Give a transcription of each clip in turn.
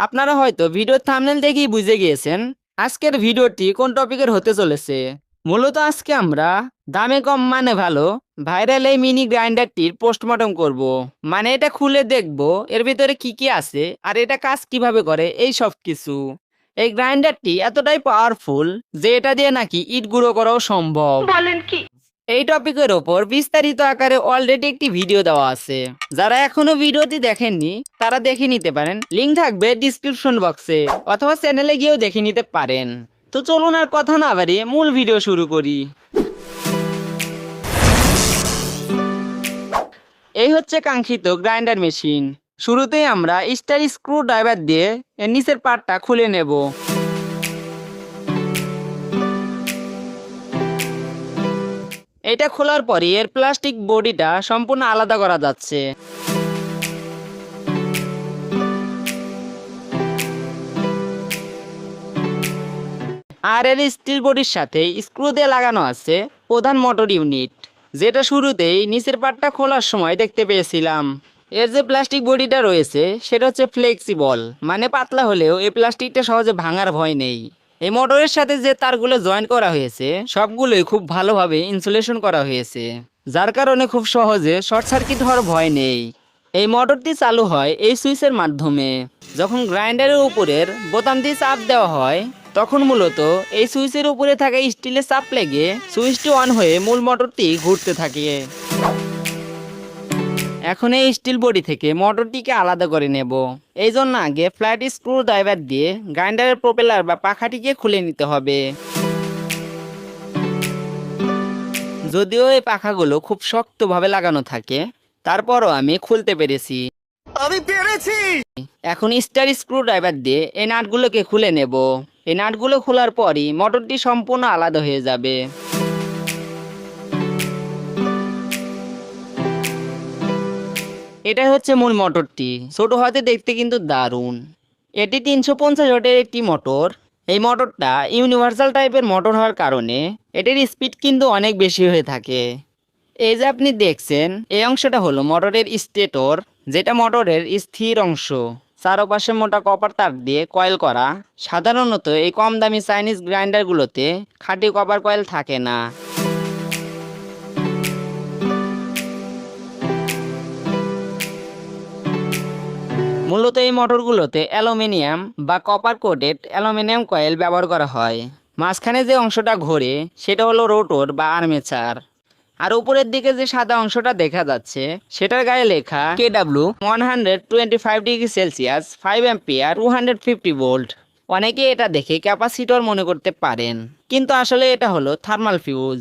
আপনারা হয়তো ভিডিওর থাম্বনেল দেখেই বুঝে গিয়েছেন আজকের ভিডিওটি কোন টপিকের হতে চলেছে। মূলত আজকে আমরা দামে কম মানে ভালো ভাইরাল এই মিনি গ্রাইন্ডারটির পোস্টমর্টম করব। মানে এটা খুলে দেখব এর ভিতরে কি কি আছে আর এটা কাজ কীভাবে করে এই সব কিছু। এই গ্রাইন্ডারটি এতটাই পাওয়ারফুল যে এটা দিয়ে নাকি ইট গুঁড়ো করাও সম্ভব। বলেন কি? এই টপিকের ওপর বিস্তারিত আকারে অলরেডি একটি ভিডিও দেওয়া আছে। যারা এখনও ভিডিওটি দেখেননি, তারা দেখে নিতে পারেন। লিঙ্ক থাকবে ডিসক্রিপশন বক্সে অথবা চ্যানেলে গিয়েও দেখে নিতে পারেন। তো চলুন আর কথা না বাড়িয়ে মূল ভিডিও শুরু করি। এই হচ্ছে কাঙ্ক্ষিত গ্রাইন্ডার মেশিন। শুরুতেই আমরা স্টার স্ক্রু ড্রাইভার দিয়ে নিচের পার্টটা খুলে নেব। এটা খোলার পরে এর প্লাস্টিক বডিটা সম্পূর্ণ আলাদা করা যাচ্ছে। আর এর স্টিল বডির সাথে স্ক্রু দিয়ে লাগানো আছে প্রধান মোটর ইউনিট। যেটা শুরুতেই নিচের পাটটা খোলার সময় দেখতে পেয়েছিলাম। এর যে প্লাস্টিক বডিটা রয়েছে, সেটা হচ্ছে ফ্লেক্সিবল মানে পাতলা হলেও এই প্লাস্টিকটা সহজে ভাঙার ভয় নেই। এই মোটরের সাথে যে তারগুলো জয়েন করা হয়েছে, সবগুলোই খুব ভালোভাবে ইনসুলেশন করা হয়েছে। যার কারণে খুব সহজে শর্ট সার্কিট হওয়ার ভয় নেই। এই মোটরটি চালু হয় এই সুইচের মাধ্যমে। যখন গ্রাইন্ডারের উপরের বোতামটি চাপ দেওয়া হয়, তখন মূলত এই সুইচের উপরে থাকা স্টিলের চাপ লেগে সুইচটি অন হয়ে মূল মোটরটি ঘুরতে থাকে। এখন এই স্টিল বডি থেকে মোটরটিকে আলাদা করে নেব। এই জন্য আগে ফ্ল্যাট স্ক্রু ড্রাইভার দিয়ে গ্রাইন্ডারের প্রোপেলার বা পাখাটিকে খুলে নিতে হবে। যদিও এই পাখাগুলো খুব শক্তভাবে লাগানো থাকে তারপরও আমি খুলতে পেরেছি। আমি পেরেছি! এখন স্টার স্ক্রু ড্রাইভার দিয়ে এই নাটগুলোকে খুলে নেব। এই নাটগুলো খোলার পরই মোটরটি সম্পূর্ণ আলাদা হয়ে যাবে। এটাই হচ্ছে মূল মোটরটি। ছোট হাতে দেখতে কিন্তু দারুণ। এটি তিনশো পঞ্চাশ ওয়াটের একটি মোটর। এই মোটরটা ইউনিভার্সাল টাইপের মোটর হওয়ার কারণে এটির স্পিড কিন্তু অনেক বেশি হয়ে থাকে। এই যে আপনি দেখছেন, এই অংশটা হলো মোটরের স্টেটর, যেটা মোটরের স্থির অংশ। চারপাশে মোটা কপার তার দিয়ে কয়েল করা। সাধারণত এই কম দামি চাইনিজ গ্রাইন্ডারগুলোতে খাঁটি কপার কয়েল থাকে না। মূলত এই মোটরগুলোতে অ্যালুমিনিয়াম বা কপার কোটেড অ্যালুমিনিয়াম কয়েল ব্যবহার করা হয়। মাঝখানে যে অংশটা ঘোরে, সেটা হলো রোটর বা আর্মেচার আর উপরের দিকে যে সাদা অংশটা দেখা যাচ্ছে, সেটার গায়ে লেখা K W one hundred twenty five degree Celsius five ampere two hundred fifty volt অনেকে এটা দেখে ক্যাপাসিটর মনে করতে পারেন। কিন্তু আসলে এটা হলো থার্মাল ফিউজ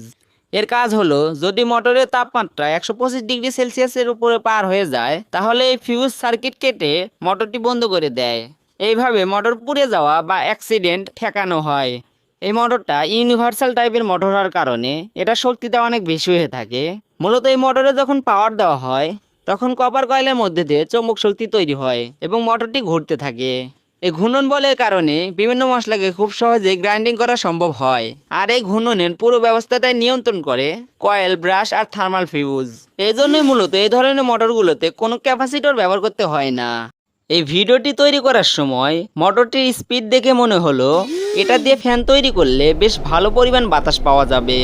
এর কাজ হলো, যদি মোটরের তাপমাত্রা একশো পঁচিশ ডিগ্রি সেলসিয়াসের উপরে পার হয়ে যায়, তাহলে এই ফিউজ সার্কিট কেটে মোটরটি বন্ধ করে দেয়। এইভাবে মোটর পুড়ে যাওয়া বা অ্যাক্সিডেন্ট ঠেকানো হয়। এই মোটরটা ইউনিভার্সাল টাইপের মোটর হওয়ার কারণে এটা শক্তিটা অনেক বেশি হয়ে থাকে। মূলত এই মোটরে যখন পাওয়ার দেওয়া হয়, তখন কপার কয়েলের মধ্যে দিয়ে চৌম্বক শক্তি তৈরি হয় এবং মোটরটি ঘুরতে থাকে। এই ঘূর্ণন বলের কারণে বিভিন্ন মশলাকে খুব সহজে গ্রাইন্ডিং করা সম্ভব হয়। আর এই ঘূর্ণনের পুরো ব্যবস্থাটাই নিয়ন্ত্রণ করে কয়েল, ব্রাশ আর থার্মাল ফিউজ এই জন্যই মূলত এই ধরনের মোটরগুলোতে কোনো ক্যাপাসিটর ব্যবহার করতে হয় না। এই ভিডিওটি তৈরি করার সময় মোটরটির স্পিড দেখে মনে হলো, এটা দিয়ে ফ্যান তৈরি করলে বেশ ভালো পরিমাণ বাতাস পাওয়া যাবে।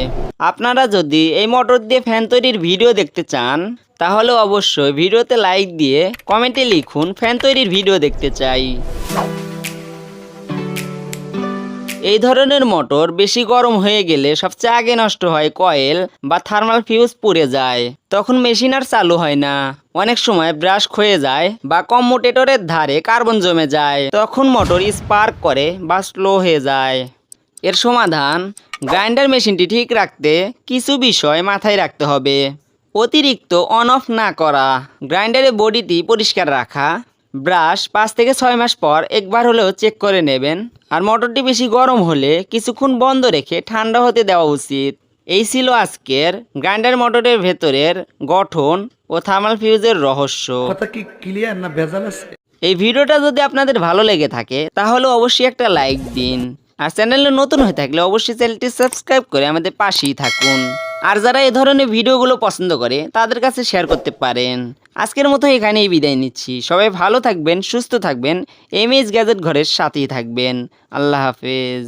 আপনারা যদি এই মোটর দিয়ে ফ্যান তৈরির ভিডিও দেখতে চান তাহলে অবশ্যই ভিডিওতে লাইক দিয়ে কমেন্টে লিখুন ফ্যান তৈরির ভিডিও দেখতে চাই। এই ধরনের মোটর বেশি গরম হয়ে গেলে সবচেয়ে আগে নষ্ট হয় কয়েল বা থার্মাল ফিউজ পুড়ে যায়। তখন মেশিন আর চালু হয় না। অনেক সময় ব্রাশ ক্ষয়ে যায় বা কম্মুটেটরের ধারে কার্বন জমে যায়। তখন মোটর স্পার্ক করে বা স্লো হয়ে যায়। এর সমাধান গ্রাইন্ডার মেশিনটি ঠিক রাখতে কিছু বিষয় মাথায় রাখতে হবে। অতিরিক্ত অন অফ না করা। গ্রাইন্ডারের বডিটি পরিষ্কার রাখা। ব্রাশ পাঁচ থেকে ছয় মাস পর একবার হলেও চেক করে নেবেন। আর মোটরটি বেশি গরম হলে কিছুক্ষণ বন্ধ রেখে ঠান্ডা হতে দেওয়া উচিত। এই ছিল আজকের গ্রাইন্ডার মোটরের ভেতরের গঠন ও থার্মাল ফিউজের রহস্য। কথা কি ক্লিয়ার না ভেজাল আছে? এই ভিডিওটা যদি আপনাদের ভালো লেগে থাকে তাহলে অবশ্যই একটা লাইক দিন। আর চ্যানেলে নতুন হয়ে থাকলে অবশ্যই চ্যানেলটি সাবস্ক্রাইব করে আমাদের পাশেই থাকুন। আর যারা এ ধরনের ভিডিওগুলো পছন্দ করে, তাদের কাছে শেয়ার করতে পারেন। আজকের মতো এখানেই বিদায় নিচ্ছি। সবাই ভালো থাকবেন, সুস্থ থাকবেন। এম এস গ্যাজেট ঘরের সাথেই থাকবেন। আল্লাহ হাফেজ।